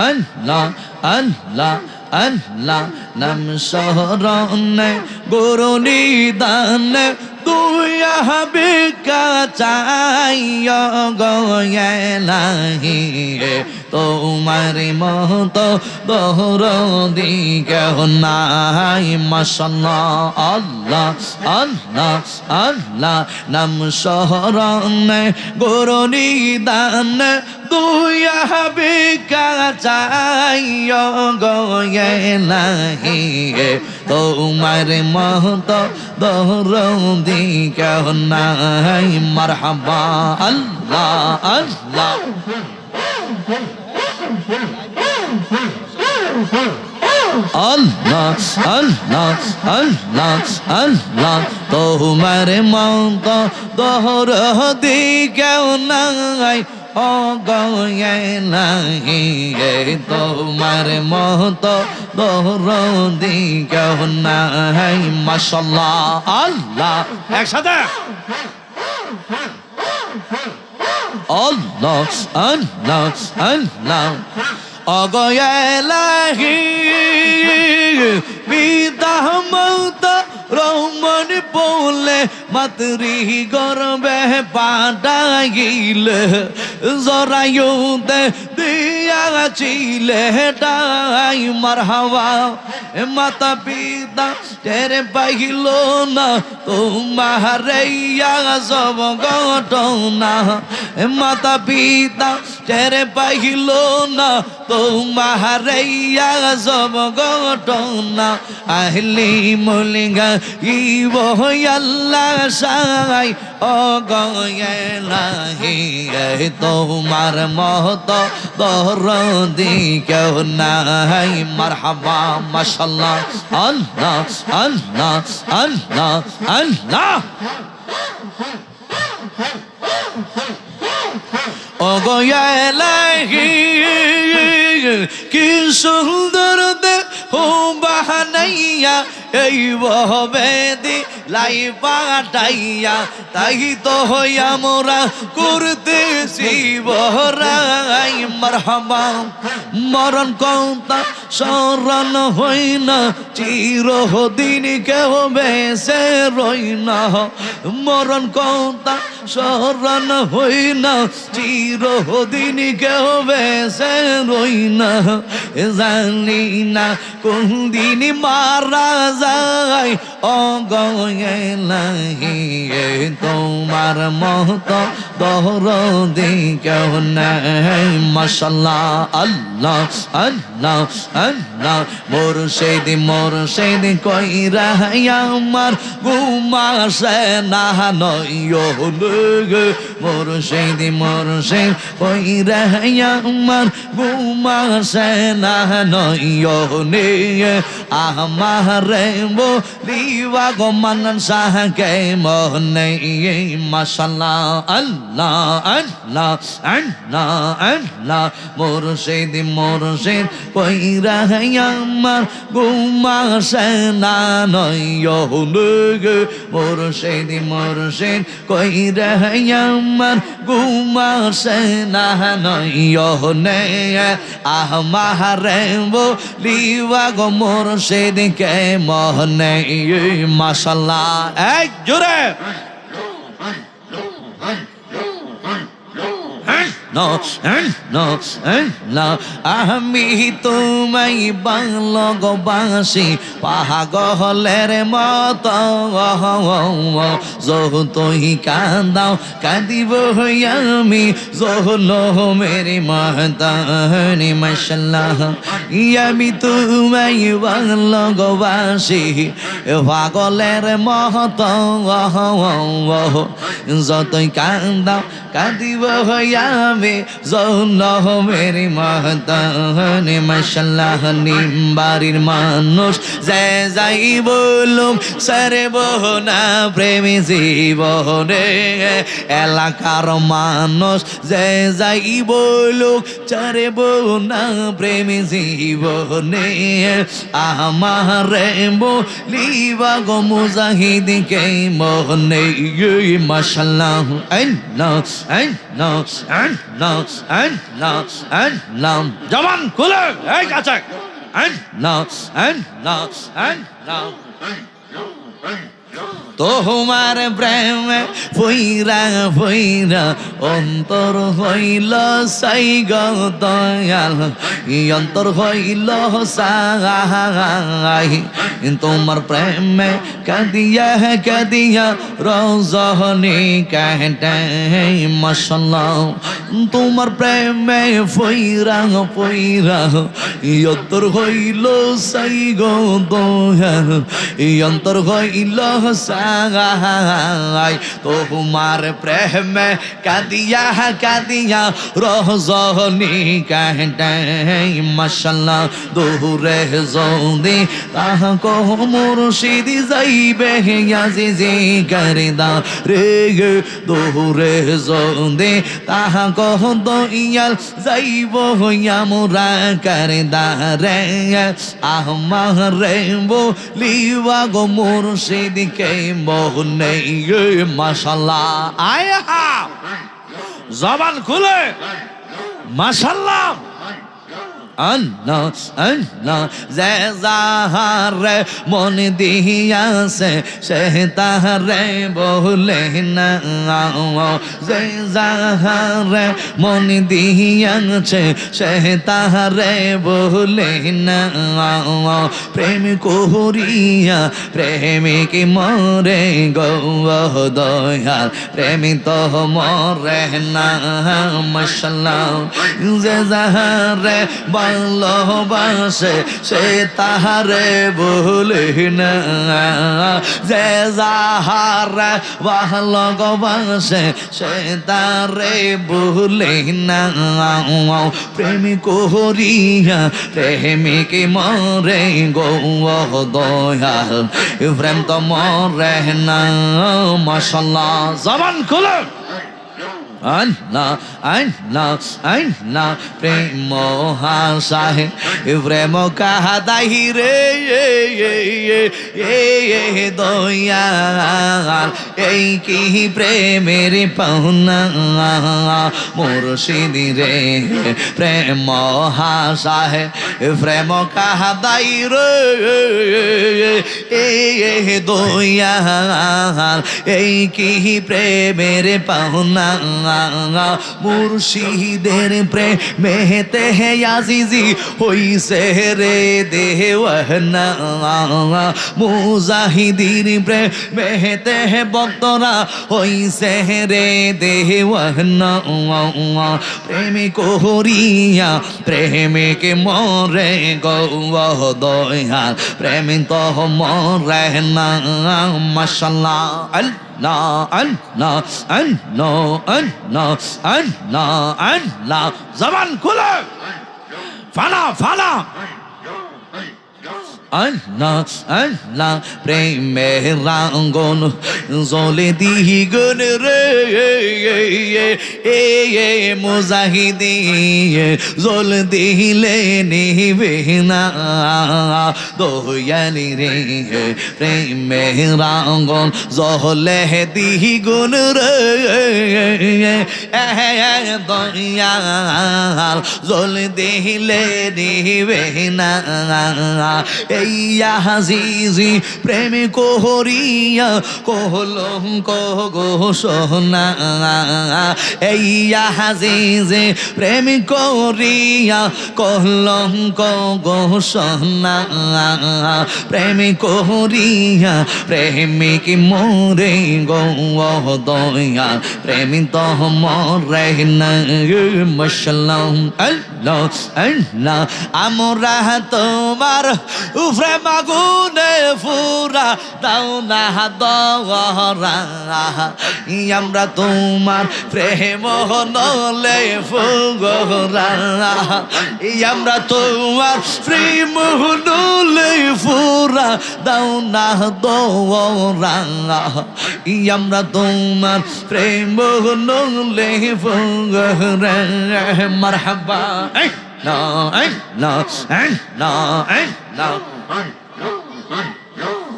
আল্লাহ আল্লাহ আল্লাহ নাম শহরণে গুরু নিদান তুই হবে কাচাইয় গয়ালাহি তোমার মত দহর দিকে নাই মাসাল্লাহ আল্লাহ আল্লাহ আল্লাহ, নাম শহরণে গুরু নিদান তুই হবে কাচাইয় গয়ালাহি তোমার মত দহর দিকে নাই মারহাবা। আল্লাহ আল্লাহ। আল্লাহ আল্লাহ আল্লাহ আল্লাহ, তোমার মত দহর দিকেও নাই ও গয়ালাই তোমার মত দহর দিকেও নাই মাসাল্লাহ আল্লাহ, একসাথে। আল্লাহ আল্লাহ আল্লাহ। অগয়ালাহি বিদাহমত রহমান বলে মাতৃ গর্বে পাঠাইল জরায়ুতে দিয়াছিলে ডাই মারহাওয়া মাতা পিতা তেরে পাইল না তোমার সব ঘটনা মাতা পিতা তেরে পাইল না তোমার সব ঘটনা আহলি মলিঙ্গা ইব আল্লাহ সাই গয়ালাহি তোমার মহত দর দিকে নাই। মারহাবা, মাশাল্লাহ, আল্লাহ আল্লাহ আল্লাহ আল্লাহ। ও গয়ালাহি কি সুন্দর দে হো বাহানাইয়া, এই বহবেদি লাই পাটাইয়া তাই তো হইয়া মোরা করতেছি বহরাই মারহাবা, মরণ কৌতা, স্মরণ হই না চিরদিন কেহ বেসে রই না মরণ কৌতা, স্মরণ হই না চিরদিন কেহ বেসে রই না জানি না কোন দিন মারা যায় অগয়ালাহি তোমার মহত দহর দিকে নাই, মশাল্লাহ, আল্লাহ আল্লাহ আল্লাহ। মোর সেদ মোর সেদ কইরা আমার, ঘুমাসে না নয় মোর সেদ মোর সেদ কইরা আমার, ঘুমাসে না নয় আমারে বলিবা গো মানন সাহকে মোহনে মাশাল্লাহ আল্লাহ আল্লাহ আল্লাহ আল্লাহ। মুর্শিদ মুর্শিদ, কইরা আমার গুমাসে না নয় মুর্শিদ মুর্শিদ, কইরা আমার গুমাসে না নয় আমারে বলিবা গো মুর্শিদকে মোহনে। মাশাল্লাহ এক জোরে। No, no, আমি তোমায় ভালোবাসি পাগলের মত। যতই কান্দাও কাঁদিব আমি। জহল মেরে মাতানি মাসাল্লাহ আমি তোমায় ভালোবাসি পাগলের মত। যতই কান্দাও কাঁদিব আমি। জৌন মেরি মাহতানে মাসাল্লাহ নিম্বারির মানুষ যে যাই বলুম সারে বহনা প্রেমী জীবনে। এলাকার মানুষ যে যাই বলুক চারে বহনা প্রেমী জীবনে। আমারে বলিবা গো মুজাহিদকে মনে মাসাল্লাহ আল্লাহ আল্লাহ না long, and long, and long. Jaman, cool it. Hey, Kachak. And long, and long, and long. তোমার প্রেমে ফইরা ফইরা অন্তর হইল সাই দয়াল। ই অন্তর হইল সাই। তোমার প্রেমে কাদিয়া কাদিয়া রজনী কাটে মশলা তোমার প্রেমে ফইরা ফইরা অন্তর হইল সাই গো দয়াল। ই অন্তর হইল সাই তোমার প্রেমে কাদিয়া কাদিয়া রজনী কাটে মশলা দূরে যদি তাহ কো মুর্শিদি যাইবে আজিজি করদা রে গে দূরে যদি তাহ কহ দইয়াল যাইব মোরা করদা রে আহমার রে বলিবা গো মুর্শিদিকে মোহনে মাশাল্লাহ। আয় হা জবান খুলে। মাশাল্লাহ। আন্না আন্না যে যাহারে মন দিয়াছে, সে তাহারে বলে না যে যাহারে মন দিয়াছে, সে তাহারে বলে না প্রেম করিয়া, প্রেমিক মরে গৌ দয়াল, প্রেমী তো মরে না মশলা যে যাহারে ভালোবাসে সে তাহারে বলে না যে যাহারে ভালোবাসে সে তারে না প্রেমী করিয়া প্রেমিক মরে গৌ দয়াল। প্রেম তো মরে না মশলা জবান খুলে আন্না আন্না আন্না প্রেম হাসাহে প্রেম কাহাদাই রে এ দয়াল এই কি প্রেমের পাওনা মুর্শিদি রে প্রেম হাসাহে প্রেম কাহাদাই রে এ দয়াল এই কি প্রেমের পাওনা মুর্শিদের প্রেমেতে হে আজিজি হইছে রে দেওয়ানা মুজাহিদির প্রেমেতে হে ভক্তরা হইছে রে দেওয়ানা প্রেমে করিয়া প্রেমিক মরে গৌ দয়াল। প্রেমে তো মরে না, মশাল্লাহ। আল্লাহ আল্লাহ আল্লাহ আল্লাহ আল্লাহ আল্লাহ জবান খুলে। ফানা ফানা আল্লাহ আল্লাহ প্রেমের রাঙ্গন, জলে দিহি গন রে, এ এ মুজাহিদি জল দিলে নিবে না দয়ালি রে প্রেমের রাঙ্গন, জলে দিহি গুন রে দয়াল, জল দিলে নিবে না এই হাজিজি প্রেম কোহরিয়া, কোহলম গো সোনা। এই হাজিজি প্রেম কোরিয়া কোহলম গো সোনা। প্রেম কোহরিয়া, প্রেমিক মোরে গো দয়া। প্রেমিক তো মরে না মশলাম। আল্লাহ, আমরা তোমার উফরে মাগুনে ফুরা দাও না দরা আমরা তোমার প্রেম নলে ফুগরা আমরা তোমার প্রেম নলে ফুরা দাও না দরা আমরা তোমার প্রেম নলে ফুগরা মারহাবা না না না না